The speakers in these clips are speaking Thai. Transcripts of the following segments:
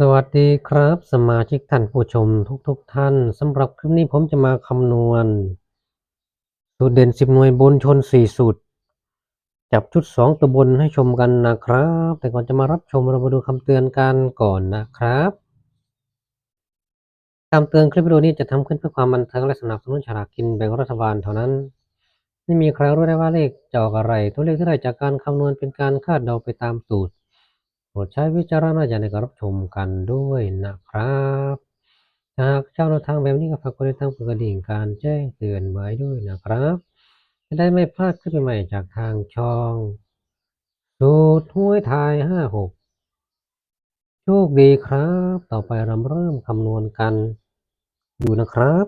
สวัสดีครับ สมาชิกท่านผู้ชมทุกๆทท่านสำหรับคลิปนี้ผมจะมาคำนวณ สูตรเด่น 10 หน่วยบนชน 4 สูตร จับชุด 2 ตัวบนให้ชมกันนะครับ แต่ก่อนจะมารับชมเรามาดูคำเตือนกันก่อนนะครับคำเตือนคลิปวิดีโอนี้จะทำขึ้นเพื่อความบันเทิงและสนับสนุนฉลากกินแบ่งรัฐบาลเท่านั้น ไม่มีใครรู้ได้ว่าเลขจะออกอะไร ตัวเลขที่ได้จากการคำนวณเป็นการคาดเดาไปตามสูตร รดใช้วิจารณญาณในการรับชมกันด้วยนะครับหากเจ้าแนวทางแบบนี้ก็ฝากกดติดตามกดกระดิ่งการแจ้งเตือนไว้ด้วยนะครับจะได้ไม่พลาดคลิปใหม่จากทางช่องสูตรห้วยไทยห้าหกโชคดีครับ ต่อไปเราเริ่มคำนวณกันดูนะครับ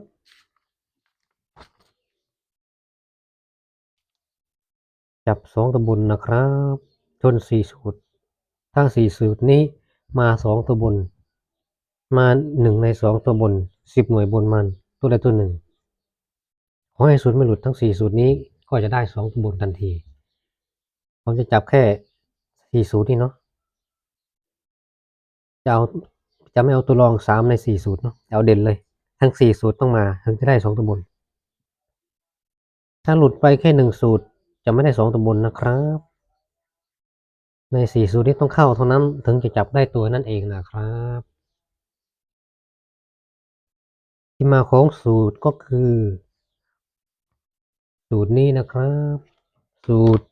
จับสองตัวบนนะครับ ชนสี่สูตร ทั้งสี่สูตรนี้มาสองตัวบน มาหนึ่งในสองตัวบนสิบหน่วยบนมันตัวใดตัวหนึ่งขอให้สูตรไม่หลุดทั้งสี่สูตรนี้ก็จะได้สองตัวบนทันทีผมจะจับแค่สี่สูตรนี่เนาะจะเอาจะไม่เอาตัวรองสามในสี่สูตรเนาะจะเอาเด่นเลย ทั้งสี่สูตรต้องมาถึงจะได้สองตัวบน ถ้าหลุดไปแค่หนึ่งสูตรจะไม่ได้สองตัวบนนะครับ ในสี่สูตรนี้ต้องเข้าเท่านั้นถึงจะจับได้ตัวนั่นเองนะครับ ที่มาของสูตรก็คือ สูตรนี้นะครับ สูตร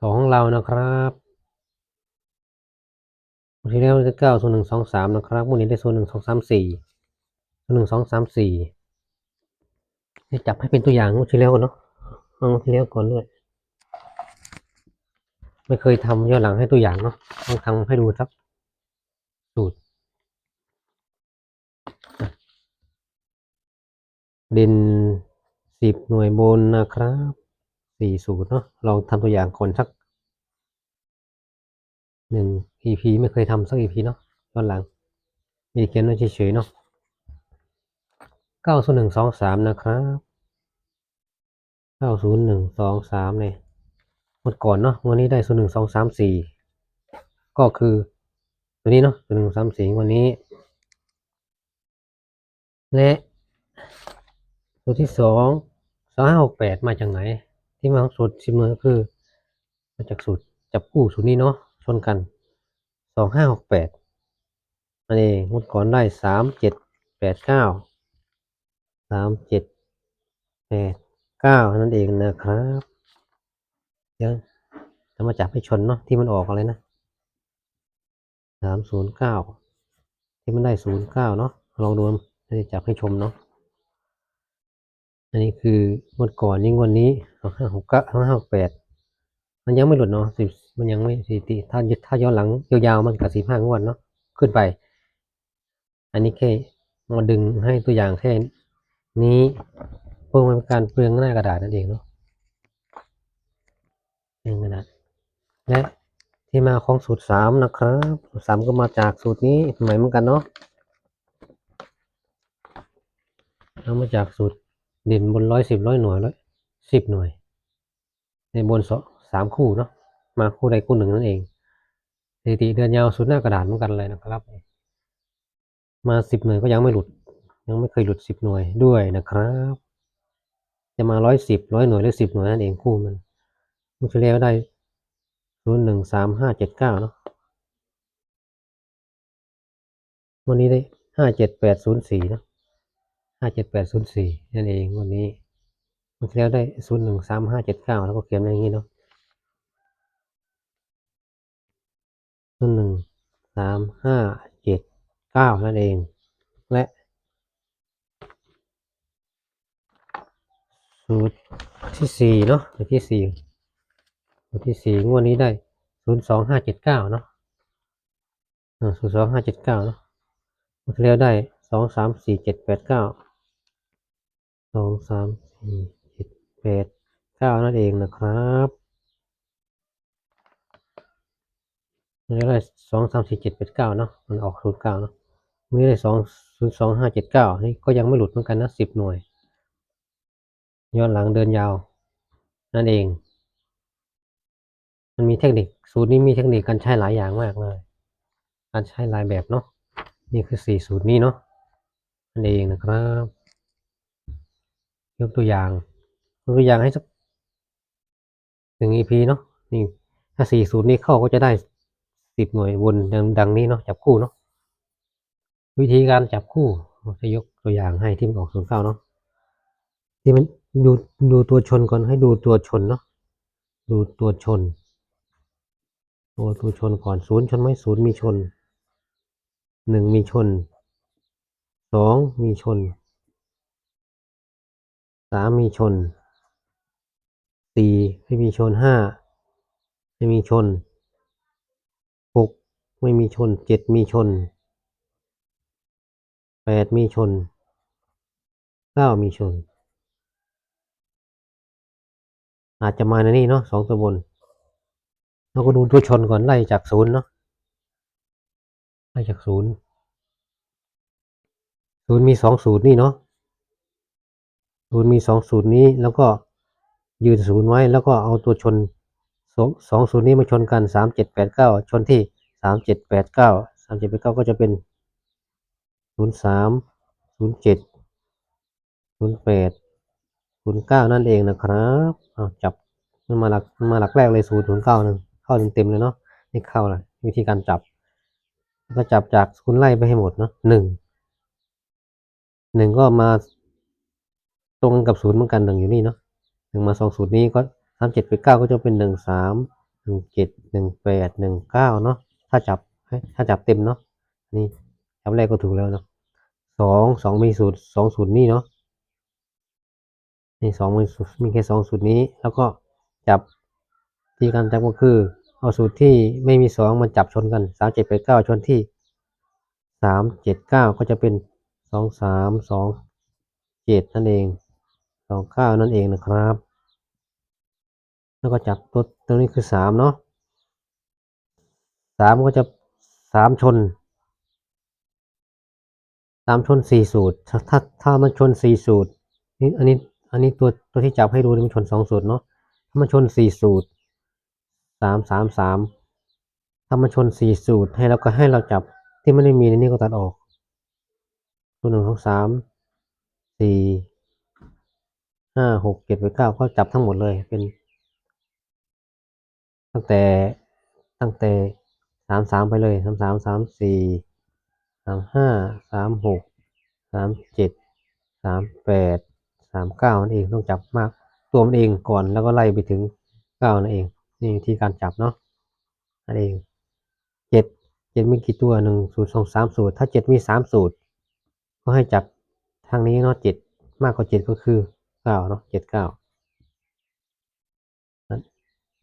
ของเรานะครับวันที่แล้วได้เก้าส่วนหนึ่งสองสามนะครับวันนี้ได้ส่วนหนึ่งสองสามสี่ส่วนหนึ่งสองสามสี่จับให้เป็นตัวอย่างวันที่แล้วก่อนเนาะ เอาวันที่แล้วก่อนด้วย ไม่เคยทำย้อนหลังให้ตัวอย่างเนาะต้องทำให้ดูครับสูตรด่นสิบหน่วยบนนะครับสี่สูตรเนาะเราทำตัวอย่างคนสักหนึ่ง EP ไม่เคยทำสัก EP เนาะย้อนหลัง มีเขียนไว้เฉยๆเนาะเก้าศูนหนึ่งสองสามนะครับ เก้าศูนย์หนึ่งสองสามเนี่ยหมดก่อนเนาะวันนี้ได้ศูนย์หนึ่งสองสามสี่ก็คือตัวนี้เนาะศูนย์หนึ่งสามสี่วันนี้ และตัวที่สองสองห้าหกแปดมาจากไหน ที่มาของสูตรสิบหน่วยก็คือ มาจากสูตรจับคู่สูตรนี้เนาะชนกันสองห้าหกแปดนั่นเองงวดก่อนได้สามเจ็ดแปดเก้าสามเจ็ดแปด ก้านั่นเองนะครับเดี๋ยวจะมาจับให้ชนเนาะที่มันออกอะไรนะสามศูนย์เก้าที่มันได้ศูนย์เก้าเนาะลองดูจะจับให้ชมเนาะอันนี้คืองวดก่อนนี่งวดนี้ห้าหกเก้าห้าหกแปดมันยังไม่หลุดเนาะสิมันยังไม่สถิติถ้าถ้าย้อนหลังยาวๆมันกับสิบห้างวดเนาะขึ้นไป อันนี้แค่มาดึงให้ตัวอย่างแค่นี้ เพื่อเป็นการเปลืองหน้ากระดาษนั่นเองเนาะเปลืองกระดาษและที่มาของสูตรสามนะครับสูตรสามก็มาจากสูตรนี้ใหม่เหมือนกันเนาะเอามาจากสูตรเด่นบนร้อยสิบร้อยหน่วยร้อยสิบหน่วย ในบนสสามคู่เนาะมาคู่ใดคู่หนึ่งนั่นเองสถิติเดือนยาวสุดหน้ากระดาษเหมือนกันเลยนะครับ มาสิบหน่วยก็ยังไม่หลุด ยังไม่เคยหลุดสิบหน่วยด้วยนะครับ จะมาร้อยสิบร้อยหน่วยหรือสิบหน่วยนั่นเองคู่มันมันจะเรียกได้ศูนย์หนึ่งสามห้าเจ็ดเก้าเนาะวันนี้ได้ห้าเจ็ดแปดศูนย์สี่เนาะห้าเจ็ดแปดศูนย์สี่นั่นเองวันนี้มันจะเรียกได้ศูนย์หนึ่งสามห้าเจ็ดเก้าแล้วก็เขียนอย่างนี้เนาะศูนย์หนึ่งสามห้าเจ็ดเก้านั่นเอง และ สูตรที่สี่เนาะสูตรที่สี่สูตรที่สี่งวดนี้ได้ศูนย์สองห้าเจ็ดเก้าเนาะศูนย์สองห้าเจ็ดเก้าเนาะงวดที่แล้วได้สองสามสี่เจ็ดแปดเก้าสองสามสี่เจ็ดแปดเก้านั่นเองนะครับมันก็ได้สองสามสี่เจ็ดแปดเก้าเนาะมันออกศูนย์เก้าเนาะมันก็ได้สองศูนย์สองห้าเจ็ดเก้านี่ก็ยังไม่หลุดเหมือนกันนะสิบหน่วย ย้อนหลังเดินยาว นั่นเอง มันมีเทคนิคสูตรนี้มีเทคนิคการใช้หลายอย่างมากเลย การใช้หลายแบบเนาะนี่คือสี่สูตรนี้เนาะนั่นเองนะครับ ยกตัวอย่างยกตัวอย่างให้สักหนึ่ง EP เนาะนี่ถ้าสี่สูตรนี้เข้าก็จะได้สิบหน่วยวนดังดังนี้เนาะจับคู่เนาะวิธีการจับคู่จะยกตัวอย่างให้ที่มันออกศูนย์เก้าเนาะที่มัน ดูดูตัวชนก่อนให้ดูตัวชนเนาะดูตัวชน ตัวตัวชนก่อนศูนย์ชนไหมศูนย์มีชนหนึ่งมีชนสองมีชนสามมีชนสี่ไม่มีชนห้าไม่มีชนหกไม่มีชนเจ็ดมีชนแปดมีชนเก้ามีชน อาจจะมาในนี่เนาะสองตัวบนเราก็ดูตัวชนก่อนไล่จากศูนย์เนาะไล่จากศูนย์ศูนย์มีสองสูตรนี่เนาะศูนย์มีสองสูตรนี้แล้วก็ยืนศูนย์ไว้แล้วก็เอาตัวชนสองสองสูตรนี้มาชนกันสามเจ็ดแปดเก้าชนที่สามเจ็ดแปดเก้าสามเจ็ดแปดเก้าก็จะเป็นศูนย์สามศูนย์เจ็ดศูนย์แปด ศูนย์เก้านั่นเองนะครับเอาจับมันมาหลักมาหลักแรกเลยศูนย์ศูนย์เก้าหนึ่งเข้าเต็มๆเลยเนาะนี่เข้าเลยวิธีการจับ ก็จับจากศูนย์ไล่ไปให้หมดเนาะหนึ่งหนึ่งก็มาตรงกับศูนย์เหมือนกันหนึ่งอยู่นี่เนาะหนึ่งมาสองสูตรนี้ก็สามเจ็ดไปเก้าก็จะเป็นหนึ่งสามหนึ่งเจ็ดหนึ่งแปดหนึ่งเก้าเนาะถ้าจับถ้าจับเต็มเนาะนี่จับแรกก็ถูกแล้วเนาะสองสองมีสูตรสองสูตรนี้เนาะ นี่สองมีสูตรมีแค่สองสูตรนี้ แล้วก็จับที่การจับก็คือ เอาสูตรที่ไม่มีสองมันจับชนกันสามเจ็ดแปดเก้าชนที่สามเจ็ดเก้าก็จะเป็นสองสามสองเจ็ดนั่นเองสองเก้านั่นเองนะครับ แล้วก็จับตัวตัวนี้คือสามเนาะสามก็จะสามชนสามชนสี่สูตร ถ้าถ้ามันชนสี่สูตรนี่อันนี้ อันนี้ตัวตัวที่จับให้ดูนี่มันชนสองสูตรเนาะถ้ามันชนสี่สูตรสามสามสามถ้ามันชนสี่สูตรให้เราก็ให้เราจับที่ไม่ได้มีในนี้ก็ตัดออกตัวหนึ่งสองสามสี่ห้าหกเจ็ดแปดเก้าก็จับทั้งหมดเลยเป็น ตั้งแต่ตั้งแต่สามสามไปเลยสามสามสามสี่สามห้าสามหกสามเจ็ดสามแปด สามเก้านั่นเองต้องจับมากตัวมันเองก่อนแล้วก็ไล่ไปถึงเก้านั่นเอง นี่วิธีการจับเนาะนั่นเองเจ็ดเจ็ดมีกี่ตัวหนึ่งสูตรสองสามสูตร ถ้าเจ็ดมีสามสูตร ก็ให้จับทางนี้เนาะเจ็ดมากกว่าเจ็ดก็คือเก้าเนาะเจ็ดเก้า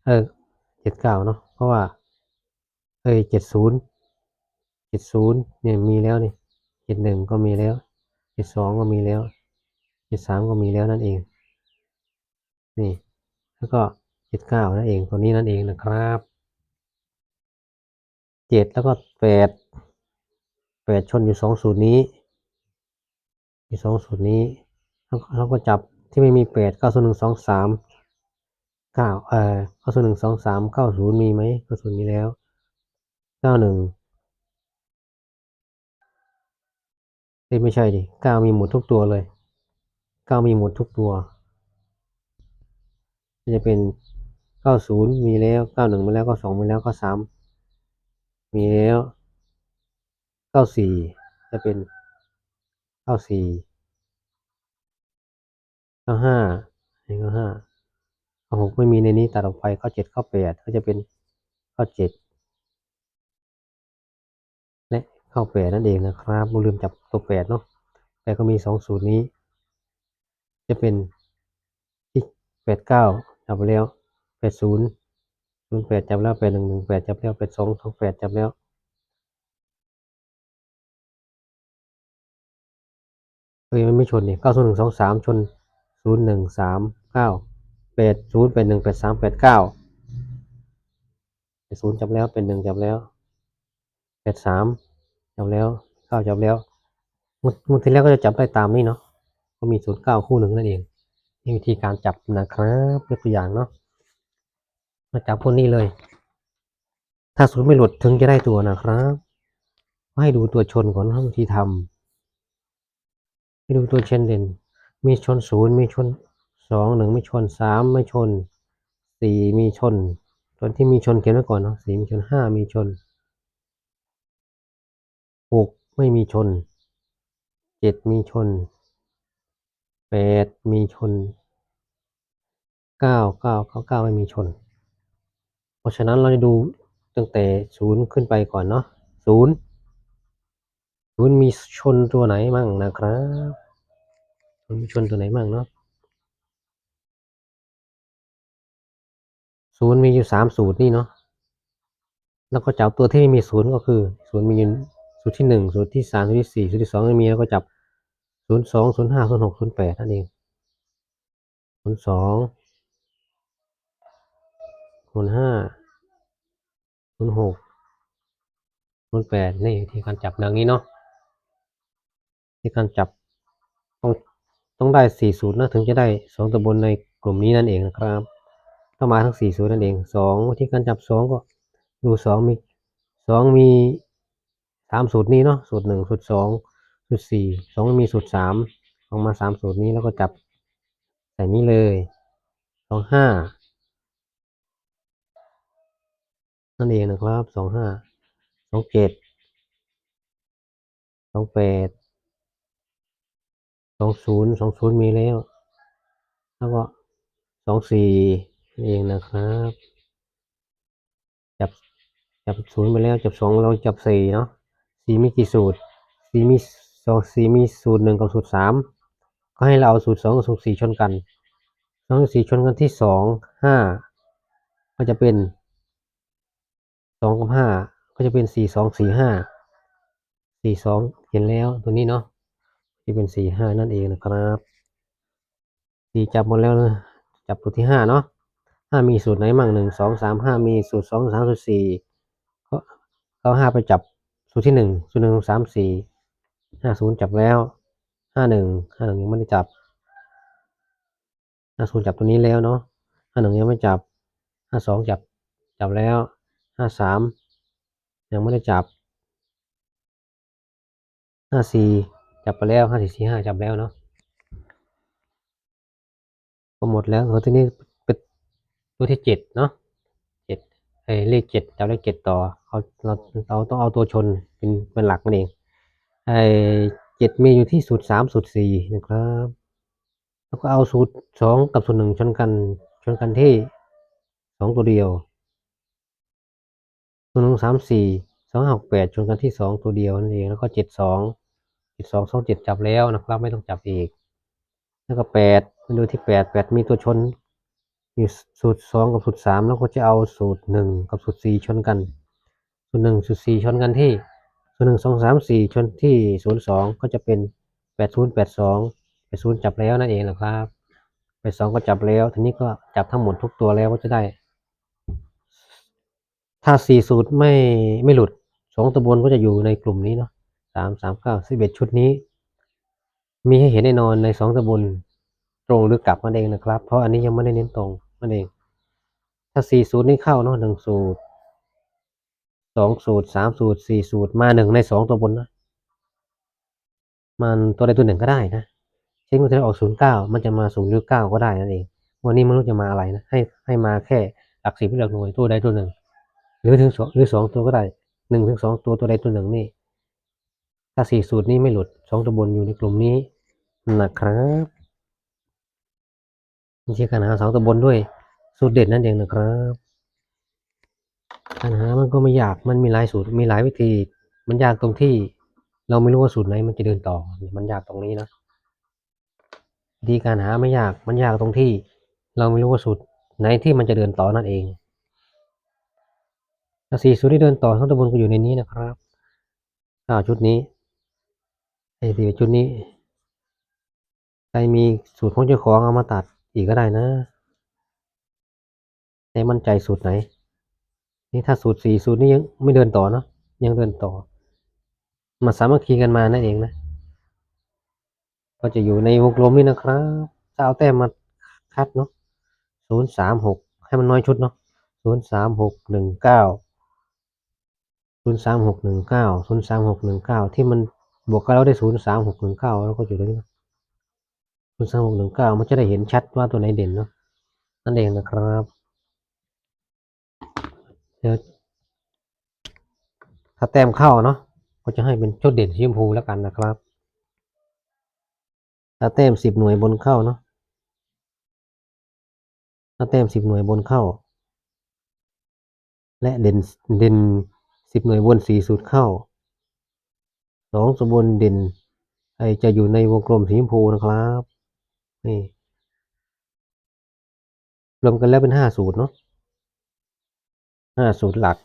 เออเจ็ดเก้าเนาะเพราะว่าเอ้ยเจ็ดศูนย์เจ็ดศูนย์เนี่ยมีแล้วนี่เจ็ดหนึ่งก็มีแล้วเจ็ดสองก็มีแล้ว เจ็ดสามก็มีแล้วนั่นเอง นี่ แล้วก็เจ็ดเก้านั่นเอง ตัวนี้นั่นเองนะครับเจ็ดแล้วก็แปดแปดชนอยู่สองสูตรนี้มีสองสูตรนี้แล้วเราก็จับที่ไม่มีแปดเก้าศูนย์หนึ่งสองสามเก้าเอ่อเก้าศูนย์หนึ่งสองสามเก้าศูนย์มีไหมเก้าศูนย์มีแล้วเก้าหนึ่งไม่ใช่ดิเก้ามีหมดทุกตัวเลย ก้ามีหมดทุกตัว จะเป็นเก้าศูนย์มีแล้วเก้าหนึ่งมีแล้วเก้าสองมีแล้วเก้าสามมีแล้วเก้าสี่จะเป็นเก้าสี่เก้าห้าเก้าห้าเก้าหกไม่มีในนี้ตัดออกไปเก้าเจ็ดเก้าแปดก็จะเป็นเก้าเจ็ดและเก้าแปดนั่นเองนะครับไม่ลืมจับตัวแปดเนาะแต่ก็มีสองสูตรนี้ จะเป็นที่แปดเก้าจับไปแล้วแปดศูนย์ศูนย์แปดจับแล้วแปดหนึ่งหนึ่งแปดจับแล้วแปดสองสองแปดจับแล้วเอ้ยมันไม่ชนนี่เก้าศูนย์หนึ่งสองสามชนศูนย์หนึ่งสามเก้าแปดศูนย์แปดหนึ่งแปดสามแปดเก้าแปดศูนย์จับแล้วเป็นหนึ่งจับแล้วแปดสามจับแล้วเก้าจับแล้วงวดงวดที่แล้วก็จะจับได้ตามนี้เนาะ ก็มีศูนย์เก้าคู่หนึ่งนั่นเองนี่วิธีการจับนะครับยกตัวอย่างเนาะมาจับพวกนี้เลย ถ้าศูนย์ไม่หลุดถึงจะได้ตัวนะครับให้ดูตัวชนก่อนนะวิธีทำให้ดูตัวเชนเด่น มีชนศูนย์มีชนสองหนึ่งไม่ชนสามไม่ชนสี่มีชนตัวที่มีชนเขียนไว้ก่อนเนาะสี่มีชนห้ามีชนหกไม่มีชนเจ็ดมีชน แปดมีชนเก้าเก้าเก้าเก้าไม่มีชน เพราะฉะนั้นเราจะดูตั้งแต่ศูนย์ขึ้นไปก่อนเนาะศูนย์ศูนย์มีชนตัวไหนมั่งนะครับศูนย์มีชนตัวไหนมั่งเนาะศูนย์มีอยู่สามสูตรนี่เนาะแล้วก็จับตัวที่ไม่มีศูนย์ก็คือศูนย์มีอยู่สูตรที่หนึ่งสูตรที่สามสูตรที่สี่สูตรที่สองไม่มีแล้วก็จับ ศูนย์สองศูนย์ห้าศูนย์หกศูนย์แปดนั่นเองศูนย์สองศูนย์ห้าศูนย์หกศูนย์แปดนี่ที่การจับดังนี้เนาะที่การจับต้องต้องได้สี่สูตรนะถึงจะได้สองตัวบนในกลุ่มนี้นั่นเองนะครับต้องมาทั้งสี่สูตรนั่นเองสองวิธีการจับสองก็ดูสองมีสองมีสามสูตรนี้เนาะสูตรหนึ่งสูตรสอง สูตรสี่สองมีสูตรสามออกมาสามสูตรนี้แล้วก็จับใส่นี้เลยสองห้านั่นเองนะครับสองห้าสองเจ็ดสองแปดสองศูนย์สองศูนย์มีแล้ว แล้วก็สองสี่นั่นเองนะครับ จับจับศูนย์ไปแล้วจับสองเราจับสี่เนาะสี่มีกี่สูตรสี่มี สองสี่มีสูตรหนึ่งกับสูตรสามก็ให้เราเอาสูตรสองกับสูตรสี่ชนกันสองสี่ชนกันที่สองห้าก็จะเป็นสองกับห้าก็จะเป็นสี่สองสี่ห้าสี่สองเห็นแล้วตัวนี้เนาะจะเป็นสี่ห้านั่นเองนะครับสี่จับหมดแล้วนะจับตัวที่ห้าเนาะห้ามีสูตรไหนมั่งหนึ่งสองสามห้ามีสูตรสองสามสูตรสี่ก็เอาห้าไปจับสูตรที่หนึ่งสูตรหนึ่งสามสี่ ห้าศูนย์จับแล้วห้าหนึ่งห้าหนึ่งยังไม่ได้จับห้าศูนย์จับตัวนี้แล้วเนาะห้าหนึ่งยังไม่จับห้าสองจับจับแล้วห้าสามยังไม่ได้จับห้าสี่จับไปแล้วห้าสี่สี่ห้าจับแล้วเนาะก็หมดแล้วตัวที่นี้เป็นตัวที่เจ็ดเนาะเจ็ดไอ้เลขเจ็ดจับเลขเจ็ดต่อเขาเราเราต้องเอาตัวชนเป็นเป็นหลักนั่นเอง ไอ้เจ็ดมีอยู่ที่สูตรสามสูตรสี่นะครับ แล้วก็เอาสูตรสองกับสูตรหนึ่งชนกันชนกันที่สองตัวเดียวสูตรหนึ่งสามสี่สองหกแปดชนกันที่สองตัวเดียวนั่นเองแล้วก็เจ็ดสองเจ็ดสองสองเจ็ดจับแล้วนะครับ ไม่ต้องจับอีก แล้วก็แปดมาดูที่แปดแปดมีตัวชนอยู่สูตรสองกับสูตรสามแล้วก็จะเอาสูตรหนึ่งกับสูตรสี่ชนกัน สูตรหนึ่งสูตรสี่ชนกันที่ สูตรหนึ่งสองสามสี่ชนที่ศูนย์สองก็จะเป็นแปดศูนย์แปดสองแปดศูนย์จับแล้วนั่นเองนะครับแปดสองก็จับแล้ว ทีนี้ก็จับทั้งหมดทุกตัวแล้วก็จะได้ ถ้าสี่สูตรไม่ไม่หลุดสองตัวบนก็จะอยู่ในกลุ่มนี้เนาะสามสามเก้าสิบเอ็ดชุดนี้ มีให้เห็นแน่นอนในสองตะบนตรงหรือกลับนั่นเองนะครับ เพราะอันนี้ยังไม่ได้เน้นตรงนั่นเอง ถ้าสี่สูตรนี้เข้าเนาะหนึ่งสูตร สองสูตรสามสูตรสี่สูตรมาหนึ่งในสองตัวบนนะมันตัวใดตัวหนึ่งก็ได้นะเช่นมันจะออกศูนย์เก้ามันจะมาศูนย์หรือเก้าก็ได้นั่นเองวันนี้ไม่รู้จะมาอะไรนะให้ให้มาแค่หลักสิบหรือหลักหน่วยตัวใดตัวหนึ่ง หรือถึงสองหรือสองตัวก็ได้หนึ่งถึงสองตัวตัวใดตัวหนึ่งนี่ถ้าสี่สูตรนี้ไม่หลุดสองตัวบนอยู่ในกลุ่มนี้นะครับวิธีการหาสองตัวบนด้วยสูตรเด็ดนั่นเองนะครับ การหามันก็ไม่ยาก มันมีหลายสูตร มีหลายวิธี มันยากตรงที่ เราไม่รู้ว่าสูตรไหนมันจะเดินต่อ มันยากตรงนี้นะวิธีการหาไม่ยาก มันยากตรงที่ เราไม่รู้ว่าสูตรไหนที่มันจะเดินต่อนั่นเองถ้าสี่สูตรที่เดินต่อทั้งตัวบนก็อยู่ในนี้นะครับอ่าชุดนี้ไอ้สี่ชุดนี้ ใครมีสูตรของเจ้าของเอามาตัดอีกก็ได้นะให้มั่นใจสูตรไหน นี่ถ้าสูตรสี่สูตรนี้ยังไม่เดินต่อเนาะยังเดินต่อ มาสามัคคีกันมานั่นเองนะก็จะอยู่ในวงกลมนี่นะครับจะเอาแต้มมาคัดเนาะศูนย์สามหกให้มันน้อยชุดเนาะศูนย์สามหกหนึ่งเก้าศูนย์สามหกหนึ่งเก้าศูนย์สามหกหนึ่งเก้าที่มันบวกกันแล้วได้ศูนย์สามหกหนึ่งเก้าแล้วก็อยู่ตรงนี้นะศูนย์สามหกหนึ่งเก้ามันจะได้เห็นชัดว่าตัวไหนเด่นเนาะนั่นเองนะครับ เดี๋ยวถ้าแต้มเข้าเนาะก็จะให้เป็นชุดเด่นสีชมพูแล้วกันนะครับ ถ้าแต้มสิบหน่วยบนเข้าเนาะถ้าแต้มสิบหน่วยบนเข้า และเด่นเด่นสิบหน่วยบนสีสูตรเข้าสองสมบนเด่นไอจะอยู่ในวงกลมสีชมพูนะครับนี่รวมกันแล้วเป็นห้าสูตรเนาะ ห้าสูตรหลัก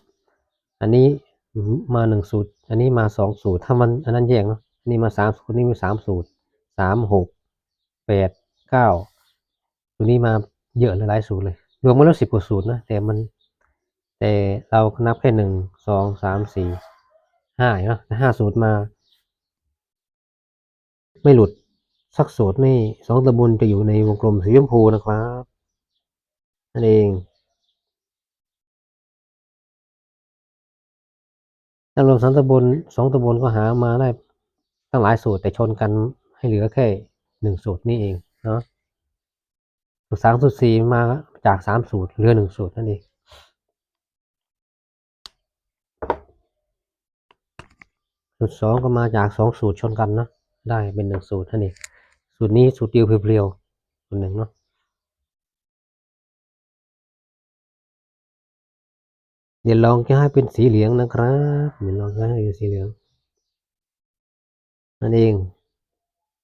อันนี้มาหนึ่งสูตร อันนี้มาสองสูตร ถ้ามันอันนั้นแยกเนาะ อันนี้มาสามสูตรนี่มีสามสูตรสามหกแปดเก้าตัวนี้มาเยอะเลยหลายสูตรเลย รวมมาแล้วสิบกว่าสูตรนะ แต่มัน แต่เรานับแค่หนึ่งสองสามสี่ห้าเนาะห้าสูตรมา ไม่หลุดสักสูตรนี่สองตะบุญจะอยู่ในวงกลมสีชมพูนะครับนั่นเอง ถ้ารวมสองตะบนสองตบนก็หามาได้ตั้งหลายสูตรแต่ชนกันให้เหลือแค่หนึ่งสูตรนี่เองเนาะสูตรสามสูตรสี่มาจากสามสูตรเหลือหนึ่งสูตรนั่นเองสูตรสองก็มาจากสองสูตรชนกันเนาะได้เป็นหนึ่งสูตรนั่นเองสูตรนี้สูตรเดียวเพียวๆสูตรหนึ่งเนาะ เดี๋ยวลองจะให้เป็นสีเหลืองนะครับเดี๋ยวลองจะให้เป็นสีเหลืองนั่นเอง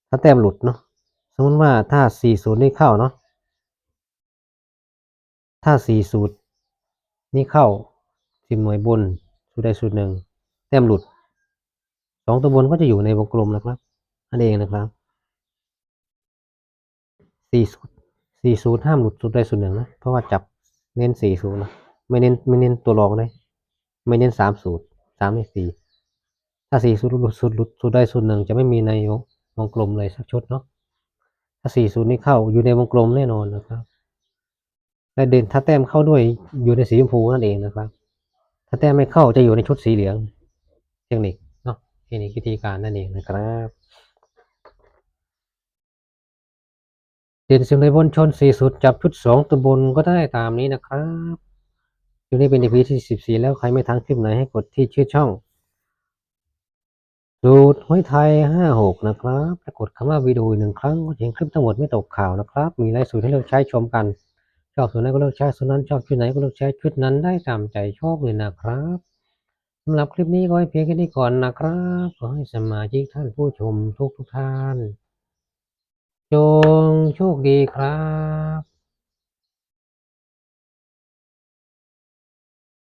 ถ้าแต้มหลุดเนาะสมมติว่าถ้าสี่สูตรนี่เข้าเนาะถ้าสี่สูตรนี่เข้าสิบหน่วยบนสูตรใดสูตรหนึ่งแต้มหลุดสองตัวบนก็จะอยู่ในวงกลมนะครับนั่นเองนะครับสี่สูตรสี่สูตรห้ามหลุดสูตรใดสูตรหนึ่งนะเพราะว่าจับเน้นสี่สูตรนะ ไม่เน้นไม่เน้นตัวรองเลย ไม่เน้นสามสูตรสามในสี่ถ้าสี่สูตรหลุดสูตรหลุดสูตรใดสูตรหนึ่งจะไม่มีในวงกลมเลยสักชุดเนาะถ้าสี่สูตรนี้เข้าอยู่ในวงกลมแน่นอนนะครับและเด่นถ้าแต้มเข้าด้วยอยู่ในสีชมพูนั่นเองนะครับ ถ้าแต้มไม่เข้าจะอยู่ในชุดสีเหลือง เทคนิคเนาะเทคนิควิธีการนั่นเองนะครับเด่นสิบในบนชนสี่สุดจับชุดสองตัวบนก็ได้ตามนี้นะครับ อยู่นี่เป็น EP ที่สิบสี่แล้วใครไม่ทันคลิปไหนให้กดที่ชื่อช่องสูตรหวยไทยห้าหกนะครับถ้ากดคำว่าวิดีโอหนึ่งครั้งก็จะเห็นคลิปทั้งหมดไม่ตกข่าวนะครับ มีหลายสูตรให้เลือกใช้ชมกัน ชอบสูตรไหนก็เลือกใช้สูตรนั้นชอบชุดไหนก็เลือกใช้ชุดนั้นได้ตามใจชอบเลยนะครับสำหรับคลิปนี้ก็ให้เพียงแค่นี้ก่อนนะครับขอให้สมาชิกท่านผู้ชมทุกทุกท่าน จงโชคดีครับ